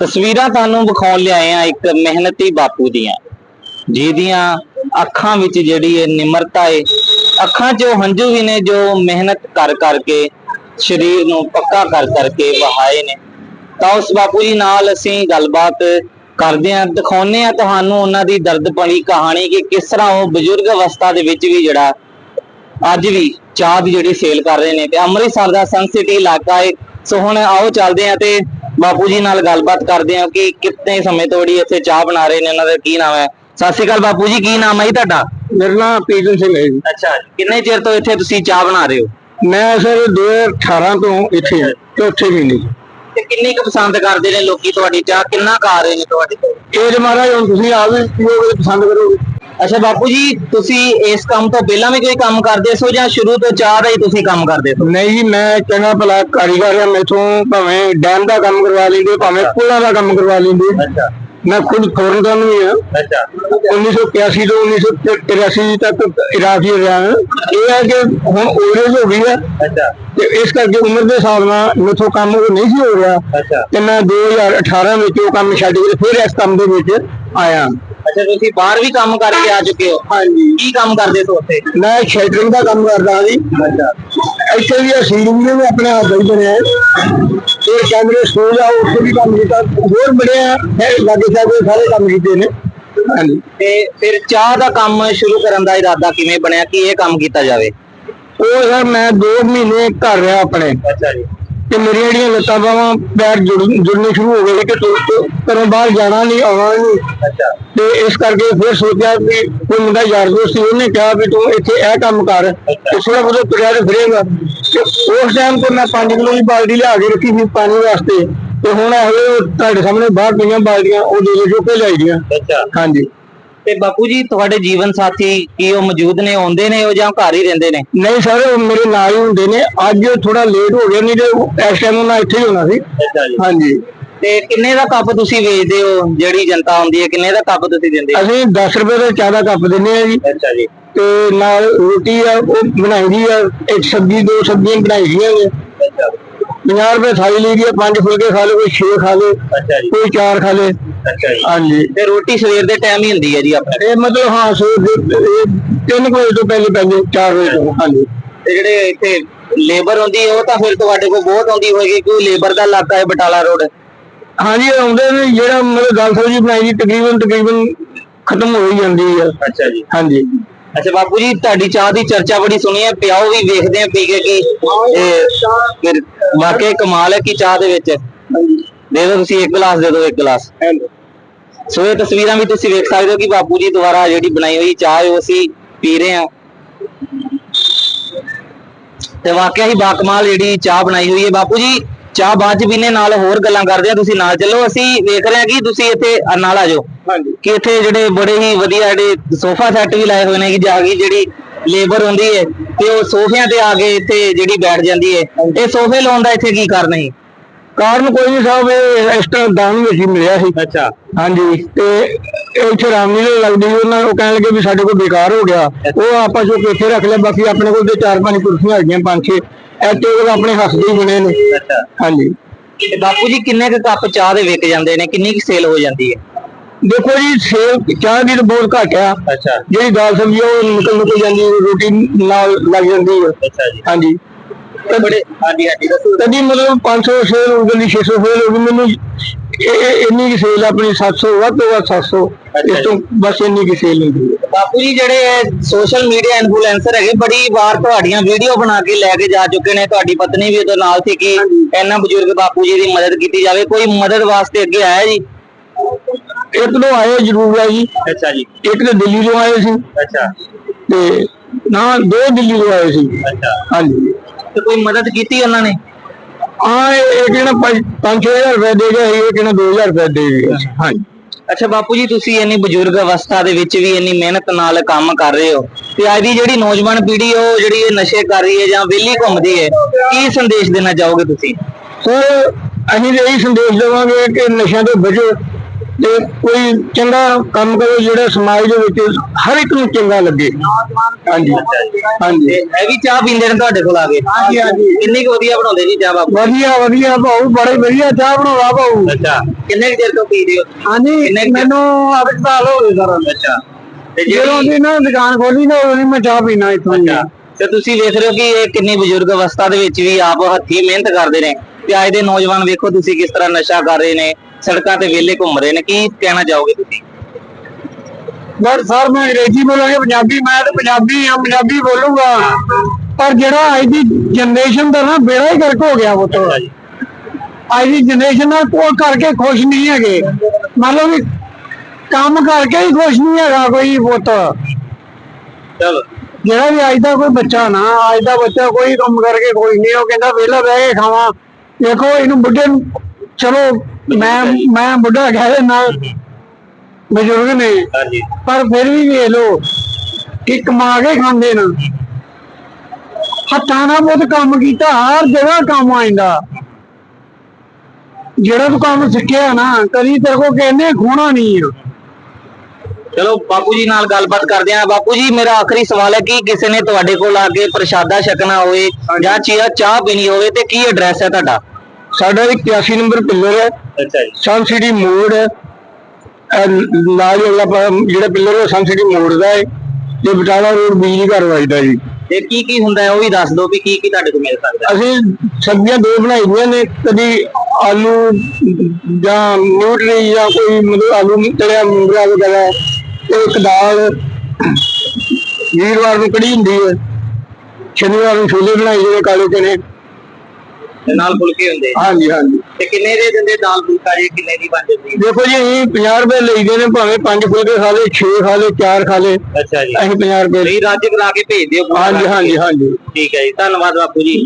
ਤਸਵੀਰਾਂ ਤੁਹਾਨੂੰ ਵਿਖਾਉਣ ਲਿਆਏ ਆ ਇੱਕ ਮਿਹਨਤੀ ਬਾਪੂ ਦੀਆਂ, ਜਿਹਦੀਆਂ ਅੱਖਾਂ ਵਿੱਚ ਜਿਹੜੀ ਇਹ ਨਿਮਰਤਾ ਏ, ਅੱਖਾਂ 'ਚ ਉਹ ਹੰਝੂ ਵੀ ਨੇ ਜੋ ਮਿਹਨਤ ਕਰ ਕਰਕੇ, ਸਰੀਰ ਨੂੰ ਪੱਕਾ ਕਰ ਕਰਕੇ ਵਹਾਏ ਨੇ। ਤਾਂ ਉਸ ਬਾਪੂ ਜੀ ਨਾਲ ਅਸੀਂ ਗੱਲਬਾਤ ਕਰਦੇ ਹਾਂ, ਦਿਖਾਉਂਦੇ ਹਾਂ ਤੁਹਾਨੂੰ ਉਹਨਾਂ ਦੀ ਦਰਦ ਭਰੀ ਕਹਾਣੀ ਕਿ ਕਿਸ ਤਰ੍ਹਾਂ ਉਹ ਬਜ਼ੁਰਗ ਅਵਸਥਾ ਦੇ ਵਿੱਚ ਵੀ ਜਿਹੜਾ ਅੱਜ ਵੀ ਚਾਹ ਦੀ ਜਿਹੜੀ ਸੇਲ ਕਰ ਰਹੇ ਨੇ। ਤੇ ਅੰਮ੍ਰਿਤਸਰ ਦਾ ਸਨ ਸਿਟੀ ਇਲਾਕਾ ਹੈ ਸੋ ਹੁਣ ਆਓ ਚੱਲਦੇ ਆ ਤੇ ਬਾਪੂ ਜੀ ਨਾਲ ਗੱਲਬਾਤ ਕਰਦੇ ਹਾਂ ਕਿ ਕਿੰਨੇ ਸਮੇਂ ਤੋਂ ਜਿਹੜੀ ਇੱਥੇ ਚਾਹ ਬਣਾ ਰਹੇ ਨੇ ਉਹਨਾਂ ਦਾ ਕੀ ਨਾਮ ਹੈ? ਸਤਿ ਸ਼੍ਰੀ ਅਕਾਲ ਬਾਪੂ ਜੀ ਕੀ ਨਾਮ ਹੈ ਜੀ ਤੁਹਾਡਾ? ਮੇਰਾ ਨਾਮ ਪੀਟਨ ਸਿੰਘ ਹੈ ਜੀ। ਅੱਛਾ ਕਿੰਨੇ ਚਿਰ ਤੋਂ ਇੱਥੇ ਤੁਸੀਂ ਚਾਹ ਬਣਾ ਰਹੇ ਹੋ? ਮੈਂ ਸਰ 2018 ਤੋਂ ਇੱਥੇ ਹਾਂ, ਚੌਥੇ ਮਹੀਨੇ। ਤੇ। ਕਿੰਨੀ ਕੁ ਪਸੰਦ ਕਰਦੇ ਨੇ ਲੋਕੀ ਤੁਹਾਡੀ ਚਾਹ? ਕਿੰਨਾ ਖਾ ਰਹੇ ਨੇ ਤੁਹਾਡੇ ਤੋਂ? ਇਹ ਮਹਾਰਾਜ ਹੁਣ ਤੁਸੀਂ ਆਪ ਵੀ ਪੀਓਗੇ ਪਸੰਦ ਕਰੋਗੇ। ਅੱਛਾ ਬਾਪੂ ਜੀ ਤੁਸੀਂ ਇਸ ਕੰਮ ਤੋਂ ਪਹਿਲਾਂ ਵੀ ਕੋਈ ਕੰਮ ਕਰਦੇ ਸੋ ਜਾਂ ਸ਼ੁਰੂ ਤੋਂ ਚਾਹ ਦਾ ਹੀ ਤੁਸੀਂ ਕੰਮ ਕਰਦੇ ਹੋ ਨਹੀਂ ਜੀ ਮੈਂ ਚੰਗਾ ਭਲਾ ਕਾਰੀਗਰ ਹਾਂ ਮੈਥੋਂ ਭਾਵੇਂ ਡੈਮ ਦਾ ਕੰਮ ਕਰਵਾ ਲੈਂਦੇ ਭਾਵੇਂ ਪੁਲਾਂ ਦਾ ਕੰਮ ਕਰਵਾ ਲੈਂਦੇ ਅੱਛਾ। ਮੈਂ ਖੁਦ ਫੌਰਨ ਦਾ ਵੀ ਹਾਂ। ਅੱਛਾ। 1981 ਤੋਂ 1983 ਤੱਕ ਇਰਾਕ ਰਿਹਾ। ਇਹ ਹੈ ਕਿ ਹੁਣ ਓਵਰੇਜ ਹੋ ਗਈ ਹੈ। ਅੱਛਾ। ਤੇ ਇਸ ਕਰਕੇ ਉਮਰ ਦੇ ਹਿਸਾਬ ਨਾਲ ਮੈਥੋਂ ਕੰਮ ਉਹ ਨਹੀਂ ਸੀ ਹੋ ਰਿਹਾ। ਅੱਛਾ। ਤੇ ਮੈਂ 2018 ਵਿੱਚ ਉਹ ਕੰਮ ਛੱਡ ਕੇ ਫਿਰ ਇਸ ਕੰਮ ਦੇ ਵਿੱਚ ਆਇਆ। ਅੱਛਾ ਤੁਸੀਂ ਬਾਹਰ ਵੀ ਕੰਮ ਕਰਕੇ ਆ ਚੁੱਕੇ ਹੋ। ਹਾਂਜੀ। ਕੀ ਕੰਮ ਕਰਦੇ ਹੋ ਉੱਥੇ? ਮੈਂ ਸ਼ੈਟਰਿੰਗ ਦਾ ਕੰਮ ਕਰਦਾ ਜੀ ਅੱਛਾ। ਇੱਥੇ ਵੀ ਸੀਲਿੰਗ ਵੀ ਆਪਣੇ ਦਾ ਹੀ ਬਣਿਆ ਇਹ ਕੈਮਰੇ ਸਕੂਲ ਆ ਉੱਥੇ ਵੀ ਕੰਮ ਕੀਤਾ। ਹੋਰ ਬੜੇ ਆ ਇਹ ਲਾਗੇ ਸਾਗੇ ਸਾਰੇ ਕੰਮ ਕੀਤੇ ਨੇ। ਹਾਂਜੀ। ਤੇ ਫਿਰ ਚਾਹ ਦਾ ਕੰਮ ਸ਼ੁਰੂ ਕਰਨ ਦਾ ਇਰਾਦਾ ਕਿਵੇਂ ਬਣਿਆ? ਕਿ ਇਹ ਕੰਮ ਕੀਤਾ ਜਾਵੇ? ਉਹ ਸਰ ਮੈਂ 2 ਮਹੀਨੇ ਘਰ ਰਿਹਾ ਆਪਣੇ। ਅੱਛਾ ਜੀ। ਤੇ ਮੇਰੀਆਂ ਜਿਹੜੀਆਂ ਲੱਤਾਂ ਬਾਹਾਂ ਪੈਰ ਜੁੜ- ਜੁੜਨੇ ਸ਼ੁਰੂ ਹੋ ਗਏ ਕਿ ਘਰੋਂ ਬਾਹਰ ਜਾਣਾ ਨਹੀਂ ਆਉਣਾ ਨਹੀਂ। ਅੱਛਾ। ਤੇ ਇਸ ਕਰਕੇ ਫਿਰ ਸੋਚਿਆ ਵੀ ਕੋਈ ਮੁੰਡਾ ਯਾਰ ਦੋਸਤ ਸੀ ਉਹਨੇ ਕਿਹਾ ਵੀ ਤੂੰ ਇੱਥੇ ਇਹ ਕੰਮ ਕਰ ਬਹੁਤ ਤੁਰਿਆ ਤੇ ਫਿਰੇਗਾ। ਉਸ ਟਾਈਮ ਤੇ ਮੈਂ 5 ਕਿਲੋ ਦੀ ਬਾਲਟੀ ਲਿਆ ਕੇ ਰੱਖੀ ਸੀ ਪਾਣੀ ਵਾਸਤੇ ਤੇ ਹੁਣ ਇਹ ਤੁਹਾਡੇ ਸਾਹਮਣੇ ਬਾਹਰ ਪਈਆਂ ਬਾਲਟੀਆਂ ਉਹ ਦੋ ਦੋ ਚੁੱਕ ਕੇ ਦੀਆਂ। ਅੱਛਾ। ਹਾਂਜੀ। ਤੇ ਬਾਪੂ ਜੀ ਤੁਹਾਡੇ ਜੀਵਨ ਸਾਥੀ ਕੀ ਉਹ ਮੌਜੂਦ ਨੇ ਆਉਂਦੇ ਨੇ ਉਹ ਜਾਂ ਘਰ ਹੀ ਰਹਿੰਦੇ ਨੇ? ਨਹੀਂ ਸਰ ਉਹ ਮੇਰੇ ਨਾਲ ਹੀ ਹੁੰਦੇ ਨੇ। ਅੱਜ ਥੋੜਾ ਲੇਟ ਹੋ ਗਿਆ ਨਹੀਂ ਤੇ ਇਸ ਟਾਈਮ ਉਹਨਾਂ ਇੱਥੇ ਹੀ ਹੋਣਾ ਸੀ। ਅੱਛਾ ਜੀ। ਹਾਂਜੀ। ਤੇ ਕਿੰਨੇ ਦਾ ਕੱਪ ਤੁਸੀਂ ਵੇਚਦੇ ਹੋ? ਜਿਹੜੀ ਜਨਤਾ ਆਉਂਦੀ ਹੈ ਕਿੰਨੇ ਦਾ ਕੱਪ ਤੁਸੀਂ ਦਿੰਦੇ ਹੋ? ਅਸੀਂ 10 ਰੁਪਏ ਦਾ ਚਾਹ ਦਾ ਕੱਪ ਦਿੰਦੇ ਆ ਜੀ। ਅੱਛਾ ਜੀ। ਤੇ ਨਾਲ ਰੋਟੀ ਆ ਉਹ ਬਣਾਈ ਦੀ ਆ ਇੱਕ ਸਬਜ਼ੀ ਦੋ ਸਬਜ਼ੀਆਂ ਬਣਾਈ ਦੀਆਂ ਨੇ। ਅੱਛਾ। 50 ਰੁਪਏ ਥਾਲੀ ਲਈ ਦੀ ਆ ਪੰਜ ਫੁਲਕੇ ਖਾ ਲੇ ਕੋਈ 6 ਖਾ ਲੇ ਅੱਛਾ ਜੀ। ਕੋਈ 4 ਖਾ ਲੇ ਅੱਛਾ ਜੀ। ਹਾਂਜੀ। ਤੇ ਰੋਟੀ ਸਵੇਰ ਦੇ ਟਾਈਮ ਹੀ ਹੁੰਦੀ ਹੈ ਜੀ ਆਪਣੇ। ਇਹ ਮਤਲਬ ਹਾਂ ਸੋ 3 ਵਜੇ ਤੋਂ ਪਹਿਲੇ ਪਹਿਲੇ 4 ਵਜੇ ਤੋਂ ਹਾਂਜੀ। ਤੇ ਜਿਹੜੇ ਇੱਥੇ ਲੇਬਰ ਹੁੰਦੀ ਉਹ ਤਾਂ ਫਿਰ ਤੁਹਾਡੇ ਕੋਲ ਬਹੁਤ ਆਉਂਦੀ ਹੋਏਗੀ ਕਿਉਂ ਲੇਬਰ ਦਾ ਇਲਾਕਾ ਹੈ ਬਟਾਲਾ ਰੋਡ? ਹਾਂਜੀ ਆਉਂਦੇ ਨੇ ਜਿਹੜਾ ਮਤਲਬ ਦਾਲ ਸਬਜ਼ੀ ਬਣਾਈ ਦੀ ਤਕਰੀਬਨ ਤਕਰੀਬਨ ਖਤਮ ਹੋ ਹੀ ਜਾਂਦੀ ਆ ਅੱਛਾ ਜੀ। ਹਾਂਜੀ। ਅੱਛਾ ਬਾਪੂ ਜੀ ਤੁਹਾਡੀ ਚਾਹ ਦੀ ਚਰਚਾ ਬੜੀ ਸੁਣੀ ਹੈ ਪਿਆਓ ਵੀ ਵੇਖਦੇ ਆ ਪੀ ਕੇ ਕੀ ਇਹ ਵਾਕਈ ਕਮਾਲ ਹੈ ਕਿ ਚਾਹ ਦੇ ਵਿੱਚ? ਦੇ ਦਿਓ ਤੁਸੀਂ ਇੱਕ ਗਲਾਸ ਦੇ ਦਿਓ ਇੱਕ ਗਲਾਸ। ਸੋ ਇਹ ਤਸਵੀਰਾਂ ਵੀ ਤੁਸੀਂ ਵੇਖ ਸਕਦੇ ਹੋ ਕਿ ਬਾਪੂ ਜੀ ਦੁਆਰਾ ਜਿਹੜੀ ਬਣਾਈ ਹੋਈ ਚਾਹ ਉਹ ਅਸੀਂ ਪੀ ਰਹੇ ਹਾਂ। ਤੇ ਵਾਕਿਆ ਹੀ ਬਾਕਮਾਲ ਜਿਹੜੀ ਚਾਹ ਬਣਾਈ ਹੋਈ ਹੈ। ਬਾਪੂ ਜੀ ਚਾਹ ਬਾਅਦ ਚ ਪੀਣੇ ਨਾਲ ਹੋਰ ਗੱਲਾਂ ਕਰਦੇ ਆ ਤੁਸੀਂ ਨਾਲ ਚੱਲੋ। ਅਸੀਂ ਵੇਖ ਰਹੇ ਹਾਂ ਕਿ ਤੁਸੀਂ ਇੱਥੇ ਨਾਲ ਆ ਜਾਓ। ਹਾਂਜੀ। ਕਿ ਇੱਥੇ ਜਿਹੜੇ ਬੜੇ ਹੀ ਵਧੀਆ ਜਿਹੜੇ ਸੋਫਾ ਸੈੱਟ ਵੀ ਲਾਏ ਹੋਏ ਨੇ ਕਿ ਜਾ ਕੇ ਜਿਹੜੀ ਲੇਬਰ ਹੁੰਦੀ ਹੈ ਤੇ ਉਹ ਸੋਫਿਆਂ ਤੇ ਆ ਕੇ ਇੱਥੇ ਜਿਹੜੀ ਬੈਠ ਜਾਂਦੀ ਹੈ। ਇਹ ਸੋਫੇ ਲਾਉਣ ਦਾ ਇੱਥੇ ਕੀ ਕਾਰਨ ਹੈ ਕਾਰਨ ਕੋਈ ਨਹੀਂ ਸਾਹਿਬ ਇਹ ਇਸ ਤਰ੍ਹਾਂ ਦਾਨ ਵਿੱਚ ਹੀ ਮਿਲਿਆ ਸੀ। ਅੱਛਾ। ਹਾਂਜੀ ਤੇ ਇੱਥੇ ਰਾਮਲੀਲਾ ਲੱਗਦੀ ਉਹਨਾਂ ਉਹ ਕਹਿਣ ਲੱਗੇ ਵੀ ਸਾਡੇ ਕੋਲ ਬੇਕਾਰ ਹੋ ਗਿਆ। ਉਹ ਆਪਾਂ ਜੋ ਇੱਥੇ ਰੱਖ ਲਿਆ ਬਾਕੀ ਆਪਣੇ ਕੋਲ ਤੇ ਚਾਰ ਪੰਜ ਕੁਰਸੀਆਂ ਹੈਗੀਆਂ ਪੰਜ ਛੇ ਇਹ ਟੇਬਲ ਆਪਣੇ ਹੱਥ ਦੇ ਹੀ ਬਣੇ ਨੇ। ਅੱਛਾ। ਹਾਂਜੀ। ਤੇ ਬਾਪੂ ਜੀ ਕਿੰਨੇ ਕੁ ਕੱਪ ਚਾਹ ਦੇ ਵਿਕ ਜਾਂਦੇ ਨੇ? ਕਿੰਨੀ ਕੁ ਸੇਲ ਹੋ ਜਾਂਦੀ ਹੈ? ਦੇਖੋ ਜੀ ਸੇਲ ਚਾਹ ਦੀ ਤਾਂ ਬਹੁਤ ਘੱਟ ਆ। ਅੱਛਾ। ਜਿਹੜੀ ਦਾਲ ਸਬਜ਼ੀ ਉਹ ਨਿਕਲ ਨਿਕਲ ਜਾਂਦੀ ਰੋਟੀ ਨਾਲ ਲੱਗ ਜਾਂਦੀ ਹੈ। ਅੱਛਾ ਜੀ। ਹਾਂਜੀ। ਬੜੇ ਹਾਂਜੀ ਹਾਂਜੀ ਦੱਸੋ। ਕਦੀ ਮਤਲਬ 500 ਸੇਲ ਹੋ ਗਈ 600 ਸੇਲ ਹੋ ਗਈ ਮੈਨੂੰ ਇਹ- ਇੰਨੀ ਕੀ ਸੇਲ ਆਪਣੀ 700 ਵੱਧ ਤੋਂ ਵੱਧ 700 ਇਸ ਤੋਂ ਬਸ ਇੰਨੀ ਕੀ ਸੇਲ ਹੁੰਦੀ ਹੈ। ਬਾਪੂ ਜੀ ਜਿਹੜੇ ਸੋਸ਼ਲ ਮੀਡੀਆ ਇਨਫਲੂਐਂਸਰ ਹੈਗੇ ਬੜੀ ਵਾਰ ਤੁਹਾਡੀਆਂ ਵੀਡੀਓ ਬਣਾ ਕੇ ਲੈ ਕੇ ਜਾ ਚੁੱਕੇ ਨੇ। ਤੁਹਾਡੀ ਪਤਨੀ ਵੀ ਉਹਦੇ ਨਾਲ ਸੀ ਕਿ ਇਹਨਾਂ ਬਜ਼ੁਰਗ ਬਾਪੂ ਜੀ ਦੀ ਮਦਦ ਕੀਤੀ ਜਾਵੇ। ਕੋਈ ਮਦਦ ਵਾਸਤੇ ਅੱਗੇ ਆਇਆ ਜੀ? ਇੱਕ ਤੋਂ ਆਏ ਜ਼ਰੂਰ ਆ ਜੀ। ਅੱਛਾ ਜੀ। ਇੱਕ ਤਾਂ ਦਿੱਲੀ ਤੋਂ ਆਏ ਸੀ। ਅੱਛਾ। ਤੇ ਨਾ ਦੋ ਦਿੱਲੀ ਤੋਂ ਆਏ ਸੀ। ਅੱਛਾ। ਹਾਂਜੀ। ਤੇ ਕੋਈ ਮਦਦ ਕੀਤੀ ਉਹਨਾਂ ਨੇ? ਆ ਇਹ ਕਿਹੜਾ 5-6000 ਰੁਪਏ ਦੇ ਗਿਆ ਸੀ, ਇਹ ਕਿਹੜਾ 2000 ਰੁਪਏ ਦੇ ਗਿਆ ਸੀ। ਹਾਂਜੀ। ਅੱਛਾ ਬਾਪੂ ਜੀ ਤੁਸੀਂ ਇੰਨੀ ਬਜ਼ੁਰਗ ਅਵਸਥਾ ਦੇ ਵਿੱਚ ਵੀ ਇੰਨੀ ਮਿਹਨਤ ਨਾਲ ਕੰਮ ਕਰ ਰਹੇ ਹੋ ਤੇ ਅੱਜ ਦੀ ਜਿਹੜੀ ਨੌਜਵਾਨ ਪੀੜ੍ਹੀ ਉਹ ਜਿਹੜੀ ਇਹ ਨਸ਼ੇ ਕਰ ਰਹੀ ਹੈ ਜਾਂ ਵਿਹਲੀ ਘੁੰਮਦੀ ਹੈ ਕੀ ਸੰਦੇਸ਼ ਦੇਣਾ ਚਾਹੋਗੇ ਤੁਸੀਂ? ਸਰ ਅਸੀਂ ਇਹੀ ਸੰਦੇਸ਼ ਦੇਵਾਂਗੇ ਕਿ ਨਸ਼ਿਆਂ ਤੋਂ ਬਚੋ। ਤੇ ਕੋਈ ਚੰਗਾ ਕੰਮ ਕਰੋ ਜਿਹੜਾ ਸਮਾਜ ਦੇ ਵਿੱਚ ਹਰ ਇੱਕ ਨੂੰ ਚੰਗਾ ਲੱਗੇ। ਹਾਂਜੀ ਹਾਂਜੀ। ਇਹ ਵੀ ਚਾਹ ਪੀਂਦੇ ਨੇ ਤੁਹਾਡੇ ਕੋਲ ਆ ਕੇ। ਹਾਂਜੀ, ਹਾਂਜੀ। ਕਿੰਨੀ ਕੁ ਵਧੀਆ ਬਣਾਉਂਦੇ ਜੀ ਚਾਹ ਬਾਪੂ ਵਧੀਆ ਵਧੀਆ ਭਾਊ ਬੜੇ ਵਧੀਆ ਚਾਹ ਬਣਾਉਂਦਾ ਭਾਊ। ਅੱਛਾ। ਕਿੰਨੇ ਕੁ ਚਿਰ ਤੋਂ ਪੀਦੇ ਹੋ? ਹਾਂਜੀ ਮੈਨੂੰ ਅੱਠ ਸਾਲ ਹੋ ਗਏ ਸਰ। ਅੱਛਾ। ਤੇ ਜਦੋਂ ਦੀ ਨਾ ਦੁਕਾਨ ਖੋਲੀ ਨਾ ਉਦੋਂ ਮੈਂ ਚਾਹ ਪੀਣਾ ਇੱਥੋਂ ਅੱਛਾ। ਤੇ ਤੁਸੀਂ ਵੇਖ ਰਹੇ ਹੋ ਕਿ ਇਹ ਕਿੰਨੀ ਬਜ਼ੁਰਗ ਅਵਸਥਾ ਦੇ ਵਿੱਚ ਵੀ ਆਪ ਹੱਥੀਂ ਮਿਹਨਤ ਕਰਦੇ ਨੇ। ਤੇ ਅੱਜ ਦੇ ਨੌਜਵਾਨ ਵੇਖੋ ਤੁਸੀਂ ਕਿਸ ਤਰ੍ਹਾਂ ਨਸ਼ਾ ਕਰ ਰਹੇ ਨੇ ਸੜਕਾਂ ਤੇ ਵਿਹਲੇ ਘੁੰਮ ਰਹੇ ਨੇ ਕੀ ਕਹਿਣਾ ਚਾਹੋਗੇ ਤੁਸੀਂ? ਪਰ ਸਰ ਮੈਂ ਅੰਗਰੇਜ਼ੀ ਬੋਲਾਂਗੇ ਪੰਜਾਬੀ ਮੈਂ ਤਾਂ ਪੰਜਾਬੀ ਆ ਪੰਜਾਬੀ ਬੋਲੂੰਗਾ। ਪਰ ਜਿਹੜਾ ਅੱਜ ਦੀ ਜਨਰੇਸ਼ਨ ਦਾ ਨਾ ਬੇੜਾ ਹੀ ਗਰਕ ਹੋ ਗਿਆ ਉਹ ਤੋਂ। ਅੱਜ ਦੀ ਜਨਰੇਸ਼ਨ ਨਾਲ ਕੋਈ ਕਰਕੇ ਖੁਸ਼ ਨਹੀਂ ਹੈਗੇ। ਮੰਨ ਲਓ ਵੀ ਕੰਮ ਕਰਕੇ ਹੀ ਖੁਸ਼ ਨਹੀਂ ਹੈਗਾ ਕੋਈ ਪੁੱਤ। ਚਲੋ। ਜਿਹੜਾ ਵੀ ਅੱਜ ਦਾ ਕੋਈ ਬੱਚਾ ਨਾ ਅੱਜ ਦਾ ਬੱਚਾ ਕੋਈ ਕੰਮ ਕਰਕੇ ਖੁਸ਼ ਨਹੀਂ ਉਹ ਕਹਿੰਦਾ ਵਿਹਲਾ ਬਹਿ ਕੇ ਖਾਵਾਂ। ਦੇਖੋ ਇਹਨੂੰ ਬੁੱਢੇ ਨੂੰ ਚਲੋ ਮੈਂ ਮੈਂ ਬੁੱਢਾ ਕਹਿ ਦਿੰਦਾ ਬਜ਼ੁਰਗ ਨੇ। ਹਾਂਜੀ। ਪਰ ਫਿਰ ਵੀ ਵੇਖ ਲੋ ਕਿ ਕਮਾ ਕੇ ਖਾਂਦੇ ਨੇ। ਹੱਥਾਂ ਨਾਲ ਬਹੁਤ ਕੰਮ ਕੀਤਾ ਹਰ ਜਗ੍ਹਾ ਕੰਮ ਆਇਂਦਾ ਜਿਹੜਾ ਤੂੰ ਕੰਮ ਸਿੱਖਿਆ ਨਾ ਕਦੀ ਤੇਰੇ ਕੋ ਕਹਿੰਦੇ ਖੋਣਾ ਨਹੀਂ ਆ। ਚਲੋ ਬਾਪੂ ਜੀ ਨਾਲ ਗੱਲਬਾਤ ਕਰਦੇ ਆਂ ਬਾਪੂ ਜੀ ਮੇਰਾ ਆਖਰੀ ਸਵਾਲ ਹੈ ਕਿ ਕਿਸੇ ਨੇ ਤੁਹਾਡੇ ਕੋਲ ਆ ਕੇ ਪ੍ਰਸ਼ਾਦਾ ਛਕਣਾ ਹੋਵੇ ਜਾਂ ਚੀਆ ਚਾਹ ਪੀਣੀ ਹੋਵੇ ਤੇ ਕੀ ਐਡਰੈਸ ਹੈ ਤੁਹਾਡਾ? ਸਾਡਾ 81 ਨੰਬਰ ਪਿੱਲਰ ਹੈ। ਅੱਛਾ ਜੀ। ਸਨ ਸਿਟੀ ਮੋੜ ਹੈ। ਨਾਲ ਜਿਹੜਾ ਪਿੱਲਰ ਹੈ ਸਨ ਸਿਟੀ ਮੋੜ ਦਾ ਹੈ। ਤੇ ਬਟਾਲਾ ਰੋਡ ਬਿਜਲੀ ਘਰ ਵੱਜਦਾ ਜੀ। ਤੇ ਕੀ ਕੀ ਹੁੰਦਾ ਹੈ ਉਹ ਵੀ ਦੱਸ ਦਿਓ ਵੀ ਕੀ ਕੀ ਤੁਹਾਡੇ ਕੋਲ ਮਿਲ ਸਕਦਾ ਹੈ। ਅਸੀਂ ਸਬਜ਼ੀਆਂ ਦੋ ਬਣਾਈ ਦੀਆਂ ਨੇ। ਕਦੀ ਆਲੂ ਜਾਂ ਨਿਊਟਰੀ ਜਾਂ ਕੋਈ ਮਤਲਬ ਆਲੂ ਤਲਿਆ ਮੂੰਗਰਾ ਵਗੈਰਾ। ਤੇ ਇੱਕ ਦਾਲ ਵੀਰਵਾਰ ਨੂੰ ਕੜੀ ਹੁੰਦੀ ਹੈ। ਸ਼ਨੀਵਾਰ ਨੂੰ ਛੋਲੇ ਬਣਾਈ ਜਿਹੜੇ ਕਾਲੇ ਚਨੇ। ਤੇ ਨਾਲ ਫੁਲਕੇ ਹੁੰਦੇ ਹਾਂਜੀ ਹਾਂਜੀ। ਤੇ ਕਿੰਨੇ ਦੇ ਦਿੰਦੇ ਦਾਲ ਫੁਲਕਾ ਜੀ? ਕਿੰਨੇ ਦੀ ਬਣ ਜਾਂਦੀ? ਦੇਖੋ ਜੀ ਅਸੀਂ 50 ਰੁਪਏ ਲਈਦੇ ਨੇ ਭਾਵੇਂ ਪੰਜ ਫੁਲਕੇ ਖਾ ਲੇ 6 ਖਾ ਲੇ 4 ਖਾ ਲੇ ਅੱਛਾ ਜੀ। ਅਸੀਂ 50 ਰੁਪਏ ਤੁਸੀਂ ਰੱਜ ਕਰਾ ਕੇ ਭੇਜ ਦਿਓ। ਹਾਂਜੀ ਹਾਂਜੀ ਹਾਂਜੀ। ਠੀਕ ਹੈ ਜੀ। ਧੰਨਵਾਦ ਬਾਪੂ ਜੀ।